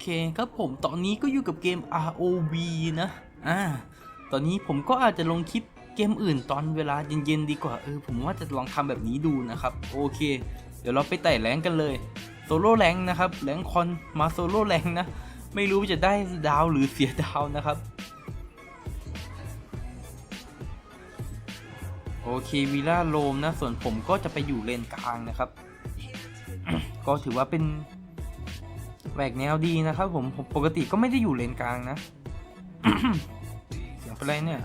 เคครับผมตอนนี้ก็อยู่กับเกม ROV นะ อ่า ตอนนี้ผมก็อาจจะลงคลิปเกมอื่นตอนเวลาเย็นๆดีกว่า เออ ผมว่าจะลองทำแบบนี้ดูนะครับ โอเค เดี๋ยวเราไปไต่แรงกันเลยโซโล่แรงนะครับแรงคอนมาโซโล่แรงนะ ไม่รู้จะได้ดาวหรือเสียดาวนะครับ โอเควิล่าโลมนะ ส่วนผมก็จะไปอยู่เลนกลางนะครับ ก็ถือว่าเป็น แหวกแนวดีนะครับผมผมปกติก็ไม่ได้อยู่เลนกลางนะเสียงเป็นไรเนี่ย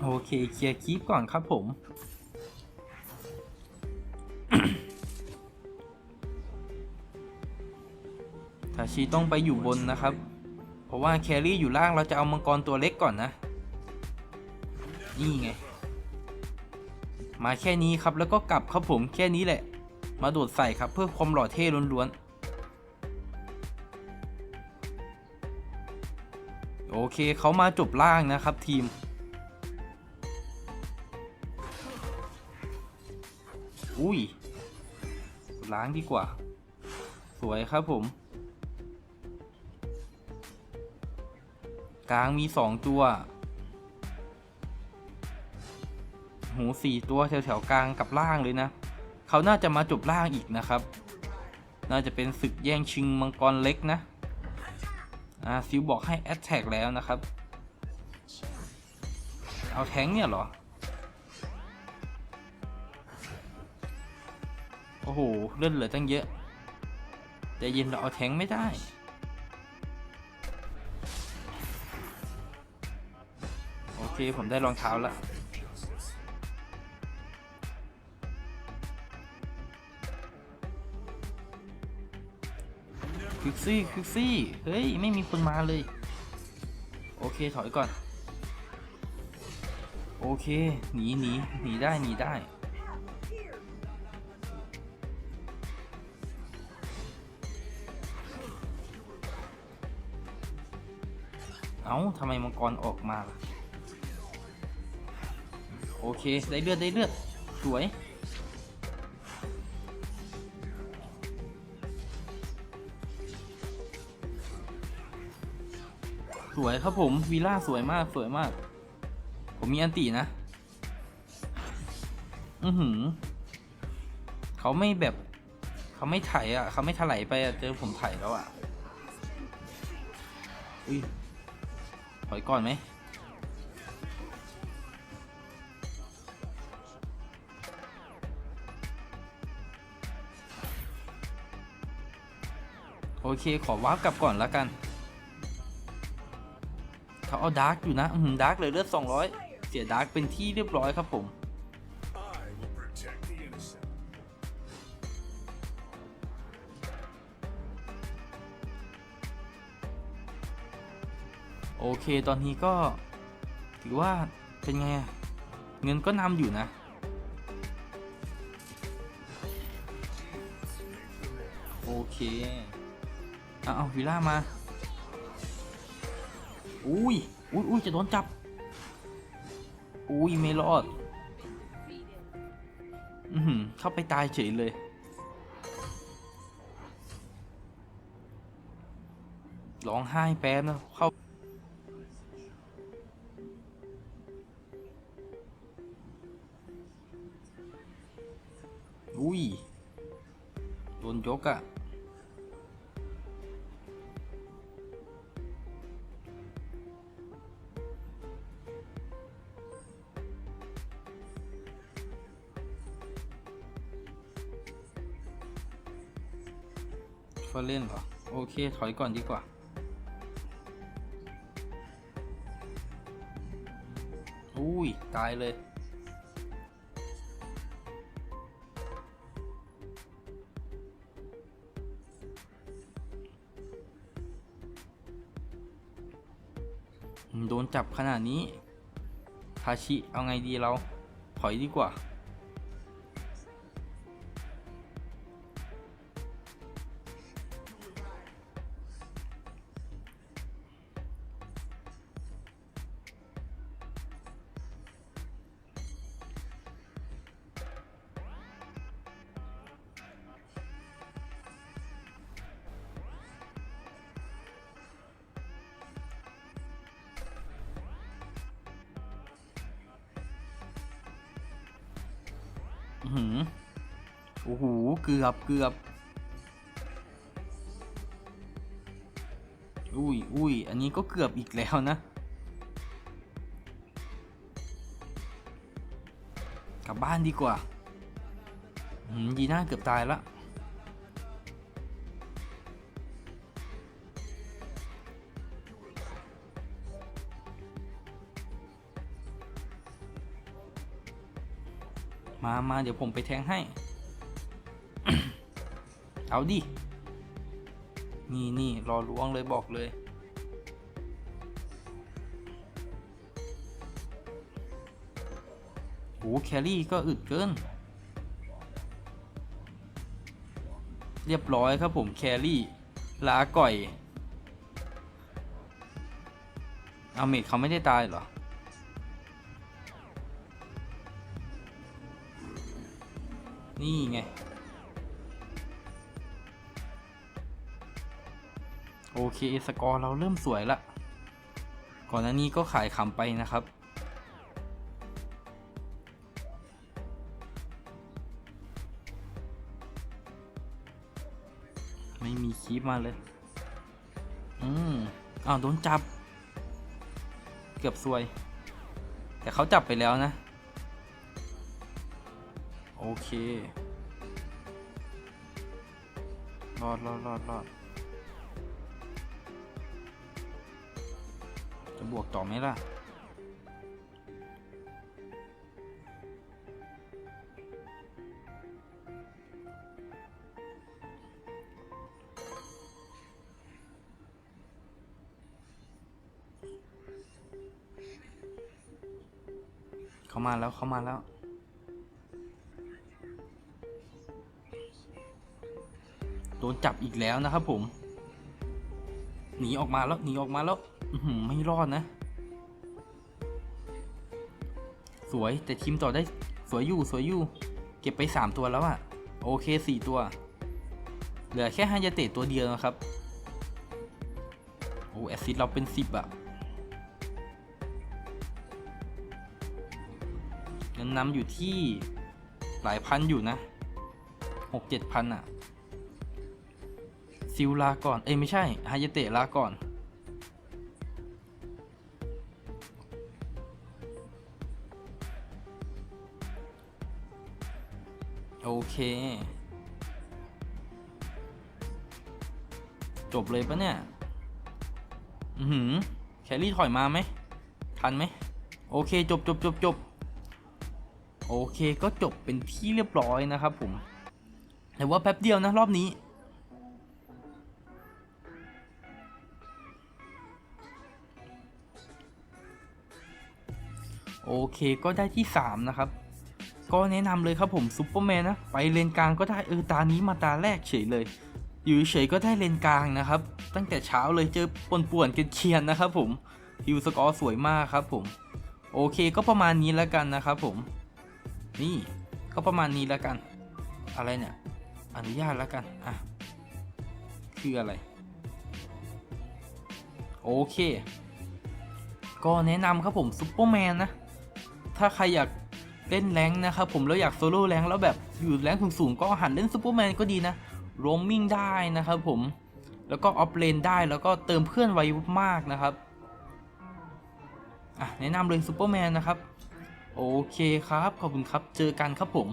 โอเคเคลียร์คีปก่อนครับผม ทาชิต้องไปอยู่บนนะครับ เพราะว่าแครี่อยู่ล่างเราจะเอามังกรตัวเล็กก่อนนะ นี่ไง มาแค่นี้ครับแล้วก็กลับครับผมแค่นี้แหละ มาโดดใส่ครับเพื่อความหล่อเท่ล้วนๆโอเคเขามาจบล่างนะครับทีมอุ้ยล้างดีกว่า สวยครับผม กลางมีสองตัว หูสี่ตัวแถวแถวๆกลางกับล่างเลยนะ เขาน่าจะมาจบล่างอีกนะครับ น่าจะเป็นศึกแย่งชิงมังกรเล็กนะ อ่าซิวบอกให้แอตแทกแล้วนะครับ เอาแทงเนี่ยเหรอ โอ้โห เลื่อนเหลือตั้งเยอะแต่เย็นเราเอาแทงไม่ได้โอเค ผมได้รองเท้าแล้ว ควิกซี่ควิกซี่เฮ้ย ไม่มีคนมาเลย โอเคถอยก่อน โอเค หนีหนีหนีได้หนีได้เอ้าทำไมมังกรออกมาล่ะ โอเค ได้เลือด ได้เลือด สวย สวยครับผมวีล่าสวยมากสวยมาก ผมมีอันตีนะ อือหือ เขาไม่แบบ เขาไม่ไถอะ เขาไม่ถลายไปอะเจอผมไถแล้วอะอุ้ยถอยก่อนไหมโอเค ขอวาร์ปกลับก่อนล้วกัน เขาเอาดาร์กอยู่นะดาร์กเลยเลือด200 เสียดาร์กเป็นที่เรียบร้อยครับผมโอเคตอนนี้ก็ถือว่าเป็นไงเงินก็นำอยู่นะ โอเค เอาวิล่ามา อุ้ยอุ้ยอุ้ยจะโดนจับ อุ้ยไม่รอด อือเข้าไปตายเฉยเลย ร้องไห้แป๊บนะ เข้าอุ้ย โดนยกอะ่ะ เล่นเหรอ โอเค ถอยก่อนดีกว่า อุ้ย ตายเลย โดนจับขนาดนี้ทาชิ เอาไงดีเรา ถอยดีกว่า หือโอ้โห เกือบเกือบอุ้ยอุ้ยอันนี้ก็เกือบอีกแล้วนะ กลับบ้านดีกว่าอืมยีน่าเกือบตายละ มามาเดี๋ยวผมไปแทงให้ เอาดิ นี่นี่รอล้วงเลยบอกเลยโหแครี่ก็อึดเกิน เรียบร้อยครับผมแครี่ ลาก่อย เอาเมดเขาไม่ได้ตายเหรอ นี่ไง โอเค สกอร์เราเริ่มสวยละ ก่อนหน้านี้ก็ขายขำไปนะครับ ไม่มีคีปมาเลย อืมอ้าวโดนจับ เกือบซวย แต่เขาจับไปแล้วนะ เค รอดรอดรอดรอดจะบวกต่อไหมล่ะเข้ามาแล้วเข้ามาแล้ว โดนจับอีกแล้วนะครับผม หนีออกมาแล้วหนีออกมาแล้วอืไม่รอดนะ สวยแต่ทีมต่อได้สวยอยู่สวยอยู่ เก็บไป 3 ตัวแล้วอะโอเค 4 ตัว เหลือแค่ฮายาเตะตัวเดียวนะครับ โอ้แอซิดเราเป็น 10อะเงินนำอยู่ที่หลายพันอยู่นะหกเจ็ดพันอะ ซิลลาก่อน เอ้ยไม่ใช่ฮายเตะลาก่อน โอเค จบเลยปะเนี่ย อือหือ แครี่ถอยมาไหม ทันไหม โอเค จบจบจบจบโอเคก็จบเป็นที่เรียบร้อยนะครับผมแต่ว่าแป๊บเดียวนะรอบนี้ โอเคก็ได้ที่ 3 นะครับ ก็แนะนำเลยครับผมซูเปอร์แมนนะ ไปเลนกลางก็ได้เออตานี้มาตาแรกเฉยเลย อยู่เฉยก็ได้เลนกลางนะครับ ตั้งแต่เช้าเลยเจอป่วนๆกันเคียนนะครับผมฮิวสกอร์สวยมากครับผมโอเคก็ประมาณนี้แล้วกันนะครับผม นี่ก็ประมาณนี้แล้วกัน อะไรเนี่ยอนุญาตแล้วกันอะคืออะไร โอเค ก็แนะนำครับผมซุปเปอร์แมนนะ ถ้าใครอยากเล่นแรงนะครับผมแล้วอยากโซโล่แรงแล้วแบบอยู่แรงสูงๆก็หันเล่นซูเปอร์แมนก็ดีนะโรมมิ่งได้นะครับผมแล้วก็ออฟเลนได้แล้วก็เติมเพื่อนไวมากนะครับอะแนะนำเลยซูเปอร์แมนนะครับ โอเคครับ ขอบคุณครับเจอกันครับผม